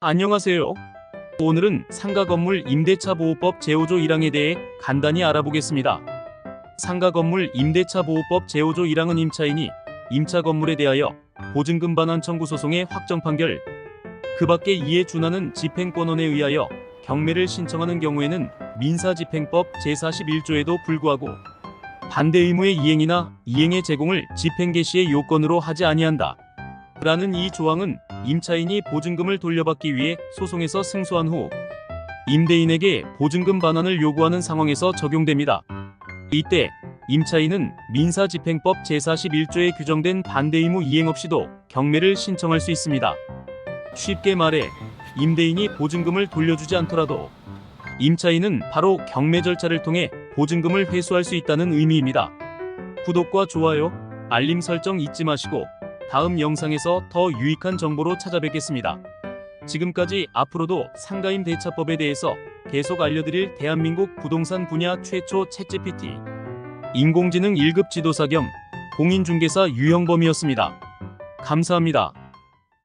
안녕하세요. 오늘은 상가 건물 임대차 보호법 제5조 1항에 대해 간단히 알아보겠습니다. 상가 건물 임대차 보호법 제5조 1항은 임차인이 임차 건물에 대하여 보증금 반환 청구 소송의 확정 판결, 그 밖에 이에 준하는 집행권원에 의하여 경매를 신청하는 경우에는 민사집행법 제41조에도 불구하고 반대 의무의 이행이나 이행의 제공을 집행 개시의 요건으로 하지 아니한다. 라는 이 조항은 임차인이 보증금을 돌려받기 위해 소송에서 승소한 후 임대인에게 보증금 반환을 요구하는 상황에서 적용됩니다. 이때 임차인은 민사집행법 제41조에 규정된 반대 의무 이행 없이도 경매를 신청할 수 있습니다. 쉽게 말해 임대인이 보증금을 돌려주지 않더라도 임차인은 바로 경매 절차를 통해 보증금을 회수할 수 있다는 의미입니다. 구독과 좋아요, 알림 설정 잊지 마시고 다음 영상에서 더 유익한 정보로 찾아뵙겠습니다. 지금까지 앞으로도 상가임 대차법에 대해서 계속 알려드릴 대한민국 부동산 분야 최초 챗GPT 인공지능 1급 지도사 겸 공인중개사 유형범이었습니다. 감사합니다.